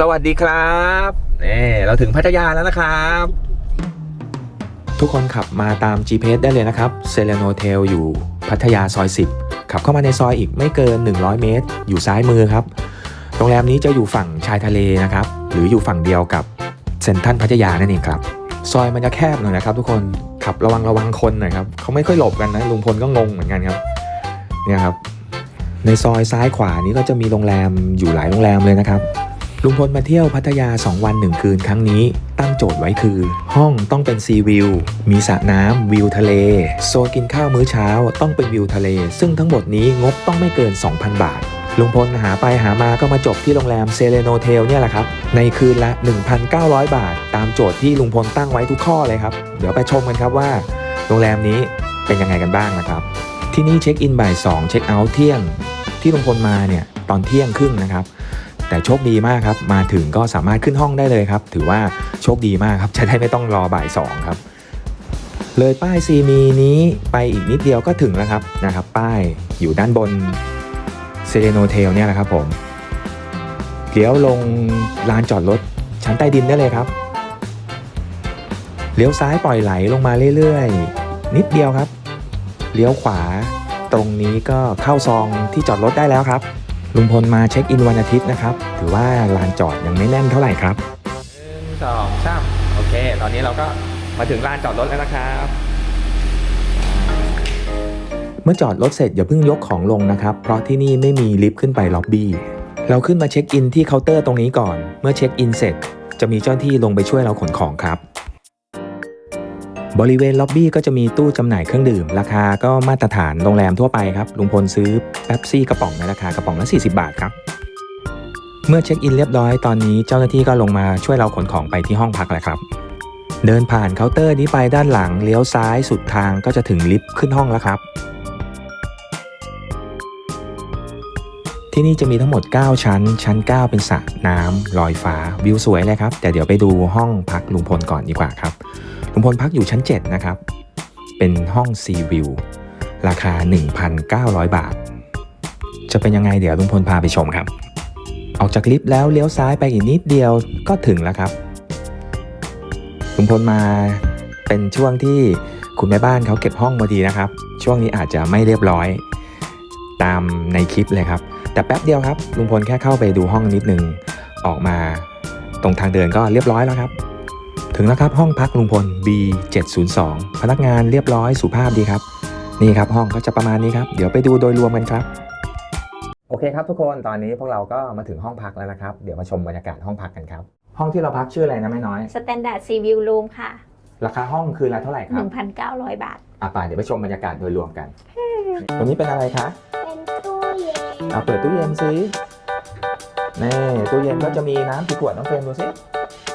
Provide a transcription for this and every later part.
สวัสดีครับนี่เราถึงพัทยาแล้วนะครับ ทุกคนขับมาตาม GPS ได้เลยนะครับเซเลโนเทลอยู่พัทยาซอย 10 ขับเข้ามาในซอยอีกไม่เกิน 100 เมตร อยู่ซ้ายมือครับ โรงแรมนี้จะอยู่ฝั่งชายทะเลนะครับ หรืออยู่ฝั่งเดียวกับเซนทันพัทยานั่นเองครับ ซอยมันจะแคบหน่อยนะครับ ทุกคนขับระวังระวังคนหน่อยครับเขาไม่ค่อยหลบกันนะลุงพลก็งงเหมือนกันครับเนี่ยครับในซอยซ้ายขวานี้ก็จะมีโรงแรมอยู่หลายโรงแรมเลยนะครับ ลุงพลมาเที่ยวพัทยา 2 วัน 1 คืนครั้งนี้ ตั้งโจทย์ไว้คือ ห้องต้องเป็นซีวิว มีสระน้ำวิวทะเล โซนกินข้าวมื้อเช้าต้องเป็นวิวทะเล ซึ่งทั้งหมดนี้งบต้องไม่เกิน 2,000 บาทลุงพลหาไปหามาก็มาจบที่โรงแรมเซเลโนเทลเนี่ยแหละครับ ในคืนละ 1,900 บาท ตามโจทย์ที่ลุงพลตั้งไว้ทุกข้อเลยครับ เดี๋ยวไปชมกันครับว่า โรงแรมนี้เป็นยังไงกันบ้างนะครับ ที่นี่เช็คอินบ่าย2เช็คเอาท์เที่ยง ที่ลุงพลมาเนี่ยตอนเที่ยงครึ่งนะครับ แต่โชคดีมากครับ มาถึงก็สามารถขึ้นห้องได้เลยครับ ถือว่าโชคดีมากครับ จะได้ไม่ต้องรอบ่ายสองครับ เลยป้ายซีมีนี้ไปอีกนิดเดียวก็ถึงแล้วครับนะครับ ป้ายอยู่ด้านบนเซเ e โนเทลเนี่ยแหละครับผมเลี้ยวลงลานจอดรถชั้นใต้ดินได้เลยครับ เลี้ยวซ้ายปล่อยไหลลงมาเรื่อยๆ นิดเดียวครับ เลี้ยวขวาตรงนี้ก็เข้าซองที่จอดรถได้แล้วครับ ลุงพลมาเช็คอินวันอาทิตย์นะครับ ถือว่าลานจอดยังไม่แน่นเท่าไหร่ครับหนึ่งสองสามโอเค ตอนนี้เราก็มาถึงลานจอดรถแล้วนะครับ เมื่อจอดรถเสร็จอย่าเพิ่งยกของลงนะครับ เพราะที่นี่ไม่มีลิฟต์ขึ้นไปล็อบบี้ เราขึ้นมาเช็คอินที่เคาน์เตอร์ตรงนี้ก่อน เมื่อเช็คอินเสร็จ จะมีเจ้าหน้าที่ลงไปช่วยเราขนของครับ บริเวณล็อบบี้ก็จะมีตู้จำหน่ายเครื่องดื่ม ราคาก็มาตรฐานโรงแรมทั่วไปครับลุงพลซื้อแป๊บซี่กระป๋องในราคากระป๋องละ 40 บาทครับ เมื่อเช็คอินเรียบร้อยตอนนี้เจ้าหน้าที่ก็ลงมาช่วยเราขนของไปที่ห้องพักแล้วครับ เดินผ่านเคาน์เตอร์นี้ไปด้านหลังเลี้ยวซ้ายสุดทางก็จะถึงลิฟต์ขึ้นห้องแล้วครับ ที่นี่จะมีทั้งหมด 9 ชั้น ชั้น 9 เป็นสระน้ำลอยฟ้าวิวสวยเลยครับ แต่เดี๋ยวไปดูห้องพักลุงพลก่อนดีกว่าครับ ลุงพลพักอยู่ชั้น 7 นะครับ เป็นห้องซีวิวราคา 1,900 บาท จะเป็นยังไงเดี๋ยวลุงพลพาไปชมครับ ออกจากลิฟต์แล้วเลี้ยวซ้ายไปอีกนิดเดียวก็ถึงแล้วครับลุงพลมาเป็นช่วงที่คุณแม่บ้านเขาเก็บห้องพอดีนะครับ ช่วงนี้อาจจะไม่เรียบร้อย ตามในคลิปเลยครับ แต่แป๊บเดียวครับลุงพลแค่เข้าไปดูห้องนิดนึงออกมา ตรงทางเดินก็เรียบร้อยแล้วครับ ถึงแล้วครับห้องพักลุงพล B702 พนักงานเรียบร้อยสุภาพดีครับ นี่ครับห้องก็จะประมาณนี้ครับ เดี๋ยวไปดูโดยรวมกันครับ โอเคครับทุกคนตอนนี้พวกเราก็มาถึงห้องพักแล้วนะครับ เดี๋ยวมาชมบรรยากาศห้องพักกันครับ ห้องที่เราพักชื่ออะไรนะแม่น้อยสแตนดาร์ดซีวิวรูมค่ะ ราคาห้องคือละเท่าไหร่ครับ1,900 บาท อะไปเดี๋ยวไปชมบรรยากาศโดยรวมกันตรงนี้เป็นอะไรคะเป็นตู้เย็นเอาเปิดตู้เย็นซินี่ตู้เย็นก็จะมีน้ำกี่ขวดน้องเฟรมดูซิ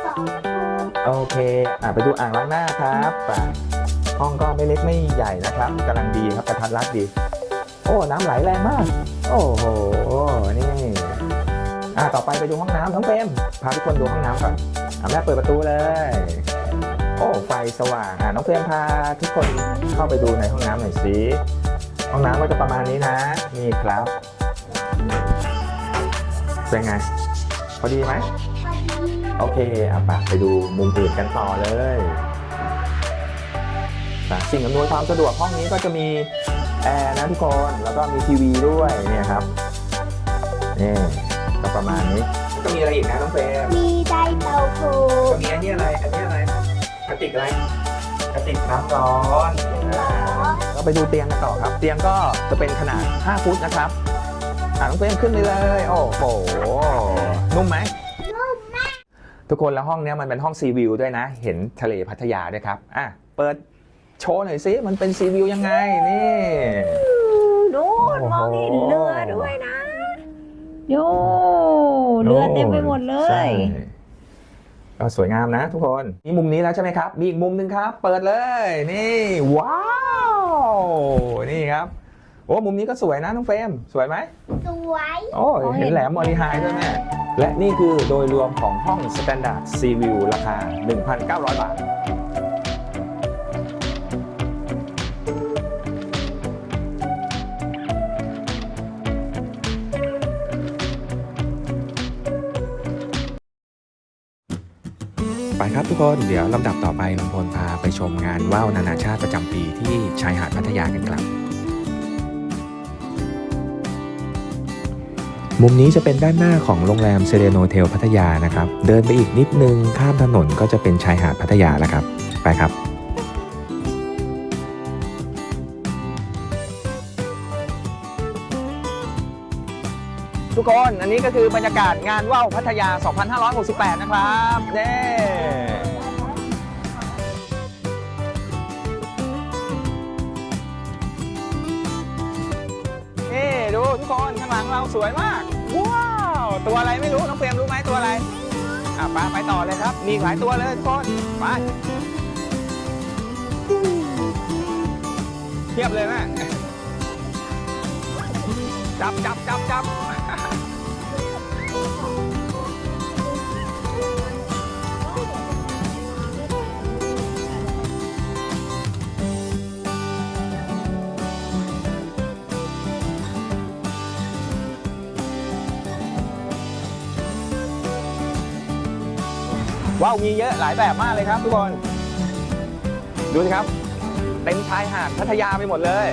สองตู้ โอเค อะไปดูอ่างล้างหน้าครับไปห้องก็ไม่เล็กไม่ใหญ่นะครับกำลังดีครับกระทัดรัดดี โอ้น้ำไหลแรงมาก โอ้โหนี่อะต่อไปไปดูห้องน้ำน้องเฟรมพาทุกคนดูห้องน้ำก่อนอะแม่เปิดประตูเลย โอ้ไฟสว่างอะน้องเฟรมพาทุกคนเข้าไปดูในห้องน้ำหน่อยสิห้องน้ำก็จะประมาณนี้นะ นี่ครับ เป็นไง พอดีไหม โอเคเอาปะไปดูมุมอื่นกันต่อเลยนะสิ่งอำนวยความสะดวกห้องนี้ก็จะมีแอร์นะทุกคนแล้วก็มีทีวีด้วยเนี่ยครับนี่ก็ประมาณนี้ก็มีอะไรอีกนะน้องเฟรมมีได้เตาโฟก็มีอันนี้อะไรอันนี้อะไรกระติกอะไรกระติกน้ำร้อนอ่าเราไปดูเตียงกันต่อครับ เตียงก็จะเป็นขนาด 5 ฟุตนะครับอ่าน้องเฟรมขึ้นไปเลย โอ้โหนุ่มไหม ทุกคนแล้วห้องเนี้ยมันเป็นห้องซีวิวด้วยนะ เห็นทะเลพัทยาด้วยครับอะเปิดโชว์หน่อยสิมันเป็นซีวิวยังไงนี่นู่นโอ้โหมองเห็นเรือด้วยนะโย่เรือเต็มไปหมดเลใช่ยก็สวยงามนะทุกคนนี่มุมนี้แล้วใช่ไหมครับ มีอีกมุมหนึ่งครับ เปิดเลยนี่ว้าวนี่ครับโอ้มุมนี้ก็สวยนะน้องเฟรมสวยไหมสวยโอ้ยโอ้ยเห็นแหลมมอริไฮด้วยแม่ และนี่คือโดยรวมของห้อง Standard Sea View ราคา 1,900 บาทไปครับทุกคนเดี๋ยวลำดับต่อไปลุงพลพาไปชมงานว่าวนานาชาติประจำปีที่ชายหาดพัทยากันครับ มุมนี้จะเป็นด้านหน้าของโรงแรมเซเรโนเทลพัทยานะครับ เดินไปอีกนิดนึงข้ามถนนก็จะเป็นชายหาดพัทยาแล้วครับ ไปครับทุกคน อันนี้ก็คือบรรยากาศงานว่าวพัทยา 2568 นะครับเน่นี่ดูทุกคน ข้างหลังเราสวยมาก ตัวอะไรไม่รู้น้องเฟรมรู้ไหมตัวอะไรอะไปไปต่อเลยครับ มีหลายตัวเลยทุกคนไปเทียบเลยแม่จับจับจับจับ ว้าวมีเยอะหลายแบบมากเลยครับทุกคน ดูสิครับเต็มชายหาดพัทยาไปหมดเลย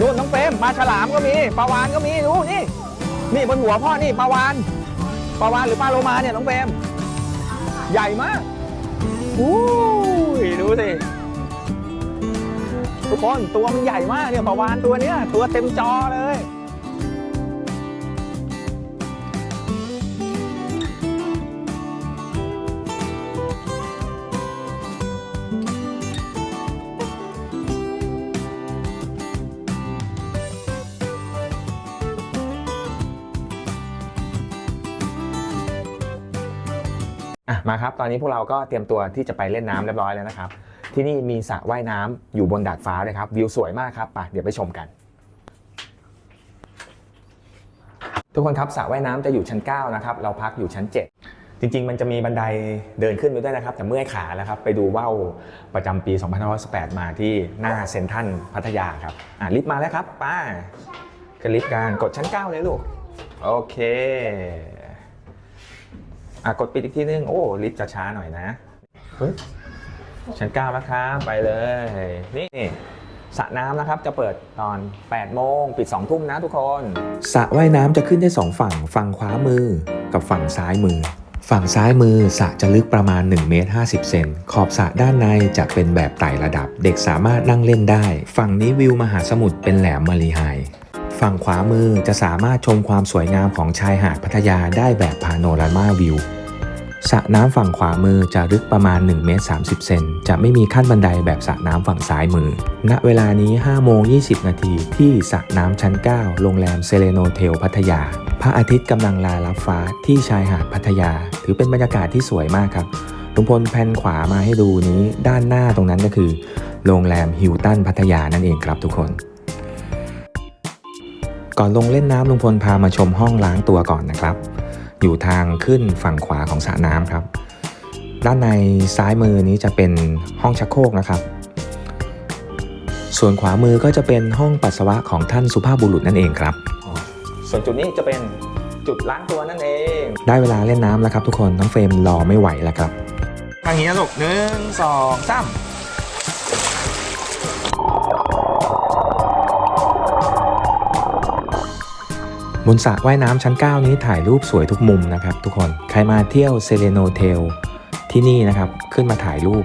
นู่นน้องเฟรมปลาฉลามก็มีปลาวานก็มีดูนี่ นี่บนหัวพ่อนี่ปลาวานปลาวานหรือปลาโลมาเนี่ยน้องเฟรมใหญ่มากอู้ยดูสิทุกคนตัวมันใหญ่มากเนี่ยปลาวานตัวเนี้ยตัวเต็มจอเลย อะมาครับ ตอนนี้พวกเราก็เตรียมตัวที่จะไปเล่นน้ำเรียบร้อยแล้วนะครับ ที่นี่มีสระว่ายน้ำอยู่บนดาดฟ้าเลยครับ วิวสวยมากครับไปเดี๋ยวไปชมกัน ทุกคนครับสระว่ายน้ำจะอยู่ชั้น 9 นะครับ เราพักอยู่ชั้น 7 จริง ๆ มันจะมีบันไดเดินขึ้นไปด้วยนะครับ แต่เมื่อยขาแล้วครับ ไปดูว่าวประจำปี 2518มาที่หน้าเซ็นทรัลพัทยาครับอะลิฟต์มาแล้วครับไป้าขึ้นลิฟต์กันกดชั้น 9 เลยลูก โอเค อะกดปิดอีกทีนึง โอ้ลิฟต์จะช้าหน่อยนะเฮ้ยชั้นเก้าแล้วครับไปเลย นี่สระน้ำนะครับจะเปิดตอน 8 โมง ปิด 2 ทุ่มนะทุกคนสระว่ายน้ำจะขึ้นได้ 2 ฝั่ง ฝั่งขวามือกับฝั่งซ้ายมือ ฝั่งซ้ายมือสระจะลึกประมาณ1เมตร50 เซนขอบสระด้านในจะเป็นแบบไต่ระดับ เด็กสามารถนั่งเล่นได้ ฝั่งนี้วิวมหาสมุทรเป็นแหลมมารีไฮฝั่งขวามือจะสามารถชมความสวยงามของชายหาดพัทยาได้แบบพาโนรามาวิว สระน้ำฝั่งขวามือจะลึกประมาณ1เมตร30 เซนจะไม่มีขั้นบันไดแบบสระน้ำฝั่งซ้ายมือ ณ เวลานี้5โมง20 นาที ที่สระน้ำชั้น 9 โรงแรมเซเลโนเทลพัทยา พระอาทิตย์กำลังลาลับฟ้าที่ชายหาดพัทยา ถือเป็นบรรยากาศที่สวยมากครับลุงพลแพนขวามาให้ดูนี้ด้านหน้าตรงนั้นก็คือ โรงแรมฮิลตันพัทยานั่นเองครับทุกคน ก่อนลงเล่นน้ำลุงพลพามาชมห้องล้างตัวก่อนนะครับ อยู่ทางขึ้นฝั่งขวาของสระน้ำครับ ด้านในซ้ายมือนี้จะเป็นห้องชักโครกนะครับ ส่วนขวามือก็จะเป็นห้องปัสสาวะของท่านสุภาพบุรุษนั่นเองครับ ส่วนจุดนี้จะเป็นจุดล้างตัวนั่นเอง ได้เวลาเล่นน้ำแล้วครับทุกคนน้องเฟรมรอไม่ไหวแล้วครับทางนี้นะลูกหนึ่งสองสาม บนสระว่ายน้ำชั้น 9 นี้ถ่ายรูปสวยทุกมุมนะครับทุกคนใครมาเที่ยวเซเลโนเทลที่นี่นะครับขึ้นมาถ่ายรูป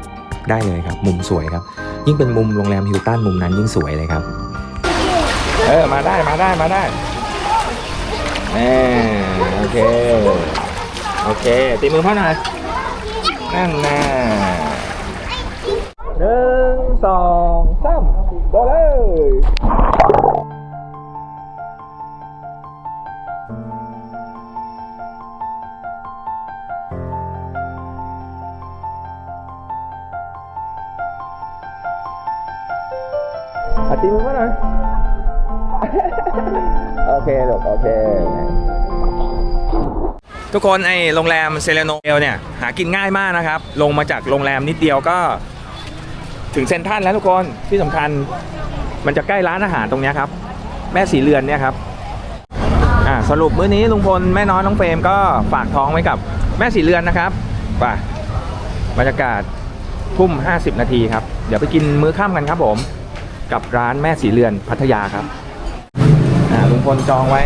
ได้เลยครับ มุมสวยครับ ยิ่งเป็นมุมโรงแรมฮิลตันมุมนั้นยิ่งสวยเลยครับ เออ มาได้มาได้มาได้เออโอเค โอเค ตีมือพ่อหน่อยนั่นน่ะหนึ่งสองสามโดดเลย เคลูกโอเค ทุกคนไอโรงแรมเซเลโนเทลเนี่ยหากินง่ายมากนะครับ ลงมาจากโรงแรมนิดเดียวก็ ถึงเซ็นทรัลแล้วทุกคนที่สำคัญมันจะใกล้ร้านอาหารตรงนี้ครับ แม่สีเรือนเนี่ยครับอ่าสรุปมื้อนี้ลุงพลแม่น้อยน้องเฟรมก็ฝากท้องไว้กับแม่สีเรือนนะครับไปบรรยากาศทุ่ม 50 นาทีครับ เดี๋ยวไปกินมื้อค่ำกันครับผม กับร้านแม่สีเรือนพัทยาครับ ลุงพลจองไว้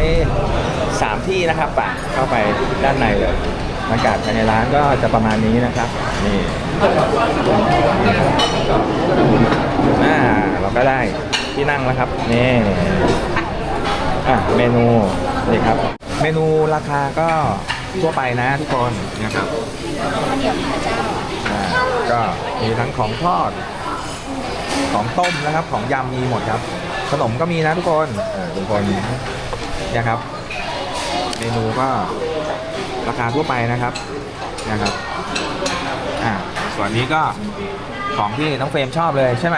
3 ที่นะครับป่ะเข้าไปด้านในเลยบรรยากาศภายในร้านก็จะประมาณนี้นะครับ นี่อ่าเราก็ได้ที่นั่งแล้วครับ นี่อะเมนูนี่ครับ เมนูราคาก็ทั่วไปนะทุกคนนะครับอ่าก็มีทั้งของทอด ของต้มนะครับ ของยำมีหมดครับ ขนมก็มีนะทุกคนเออทุกคนเนี่ยครับ เมนูก็ราคาทั่วไปนะครับนะครับอ่าส่วนนี้ก็ของที่น้องเฟรมชอบเลยใช่ไหม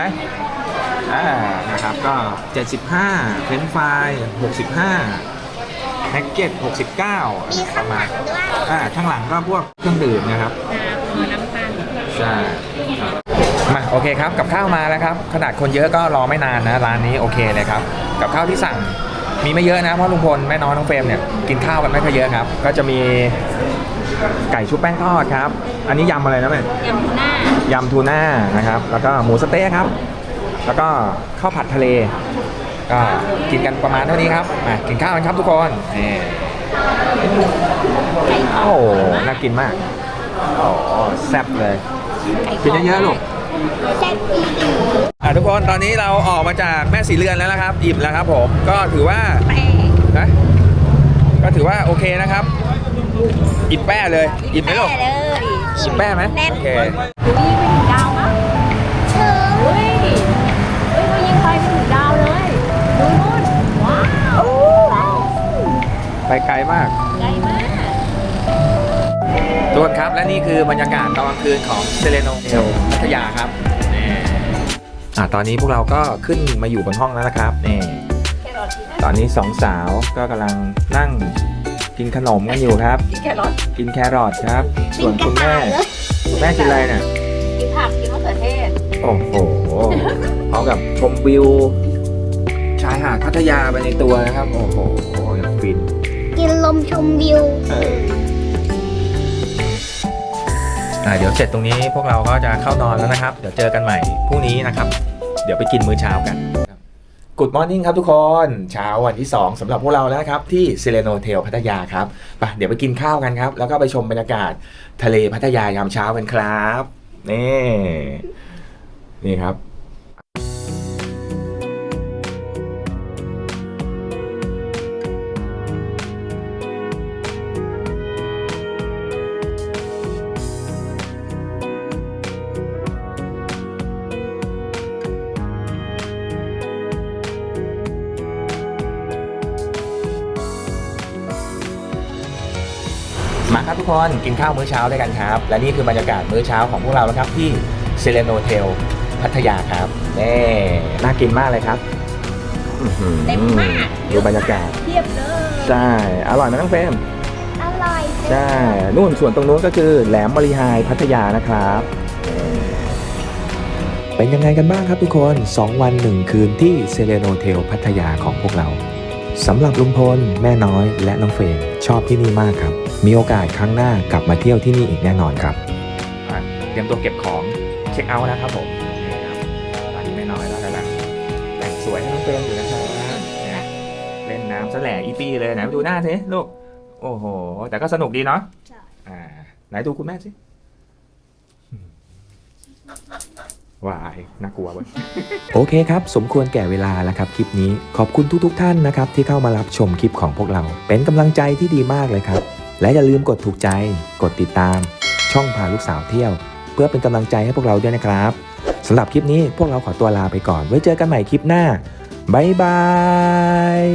อ่านะครับก็ 75เฟรนช์ฟราย65แพ็กเกจ69มีปข้างระหมาลัณงด้วยอ่าข้างหลังก็พวกเครื่องดื่มนะครับน้ำตาลใช่ มาโอเคครับกับข้าวมาแล้วครับขนาดคนเยอะก็รอไม่นานนะร้านนี้โอเคเลยครับกับข้าวที่สั่งมีไม่เยอะนะเพราะลุงพลแม่น้องน้องเฟรมเนี่ยกินข้าวกันไม่ค่อยเยอะครับ ก็จะมีไก่ชุบแป้งทอดครับ อันนี้ยำอะไรนะแม่ยำทูน่ายำทูน่านะครับ แล้วก็หมูสะเต๊ะครับ แล้วก็ข้าวผัดทะเล ก็กินกันประมาณเท่านี้ครับมากินข้าวกันครับทุกคนนี่โอ้โหน่ากินมากโอ้โหแซ่บเลยกินเยอะๆลูกแซ่บ อีกอะทุกคนตอนนี้เราออกมาจากแม่สีเรือนแล้วนะครับอิ่มแล้วครับผมก็ถือว่าแป้งนะก็ถือว่าโอเคนะครับอิ่มแป้เลยอิ่มไหมลูกแป้เลยอิ่มแป้ไหมแน่นโอเคอุ้ยไปถึงดาวมั้งเชิญเฮ้ยเฮ้ยเขายิงไปไปถึงดาวเลยดูนู่นว้าวไปไกลมากใหญ่มาก และนี่คือบรรยากาศตอนกลางคืนของเซเลโนเทลพัทยาครับนี่อะตอนนี้พวกเราก็ขึ้นมาอยู่บนห้องแล้วนะครับนี่แครอทกินตอนนี้สองสาวก็กำลังนั่งกินขนมกันอยู่ครับ กินแครอทกินแครอทครับ ส่วนกระคุณต่าแม่ยเลยคุณแม่กินอะไรเนี่ยกินผักกินมะเขือเทศโอ้โหพร้อมกับชมวิวชายหาดพัทยาไปในตัวนะครับ โอ้โหอย่างฟิน กินลมชมวิว อ่าเดี๋ยวเสร็จตรงนี้พวกเราก็จะเข้านอนแล้วนะครับ เดี๋ยวเจอกันใหม่พรุ่งนี้นะครับ เดี๋ยวไปกินมื้อเช้ากันกูดมอร์นิ่งครับทุกคนเช้าวันที่ 2สำหรับพวกเราแล้วนะครับ ที่เซเลโนเทลพัทยาครับไปเดี๋ยวไปกินข้าวกันครับ แล้วก็ไปชมบรรยากาศทะเลพัทยายามเช้ากันครับ นี่ นี่ครับ ครับทุกคนกินข้าวมื้อเช้าด้วยกันครับ และนี่คือบรรยากาศมื้อเช้าของพวกเรานะครับที่เซเลโนเทลพัทยาครับนี่น่ากินมากเลยครับอื้อหือเต็มมากดูบรรยากาศเทียบเลยใช่อร่อยไหมน้องเฟรมอร่อยใช่นู่นส่วนตรงนู้นก็คือแหลมบริหายพัทยานะครับเป็นยังไงกันบ้างครับทุกคน 2 วัน 1 คืนที่เซเลโนเทลพัทยาของพวกเรา สำหรับลุงพล แม่น้อยและน้องเฟรมชอบที่นี่มากครับ มีโอกาสครั้งหน้ากลับมาเที่ยวที่นี่อีกแน่นอนครับเตรียมตัวเก็บของเช็คเอาท์นะครับผมนี่ครับตอนนี้แม่น้อยแล้วกำลังแต่งสวยให้น้องเฟรมอยู่นะครับเนี่ยเล่นน้ำซะแหล่อีปี้เลยไหนมาดูหน้าสิลูก โอ้โห แต่ก็สนุกดีเนาะใช่ อ่าไหนดูคุณแม่สิ วายน่ากลัวเว้ยโอเคครับ สมควรแก่เวลาแล้วครับคลิปนี้ ขอบคุณทุกๆทท่านนะครับที่เข้ามารับชมคลิปของพวกเรา เป็นกำลังใจที่ดีมากเลยครับ และอย่าลืมกดถูกใจ กดติดตาม ช่องพาลูกสาวเที่ยว เพื่อเป็นกำลังใจให้พวกเราด้วยนะครับสำหรับคลิปนี้พวกเราขอตัวลาไปก่อน ไว้เจอกันใหม่คลิปหน้าบ๊ายบาย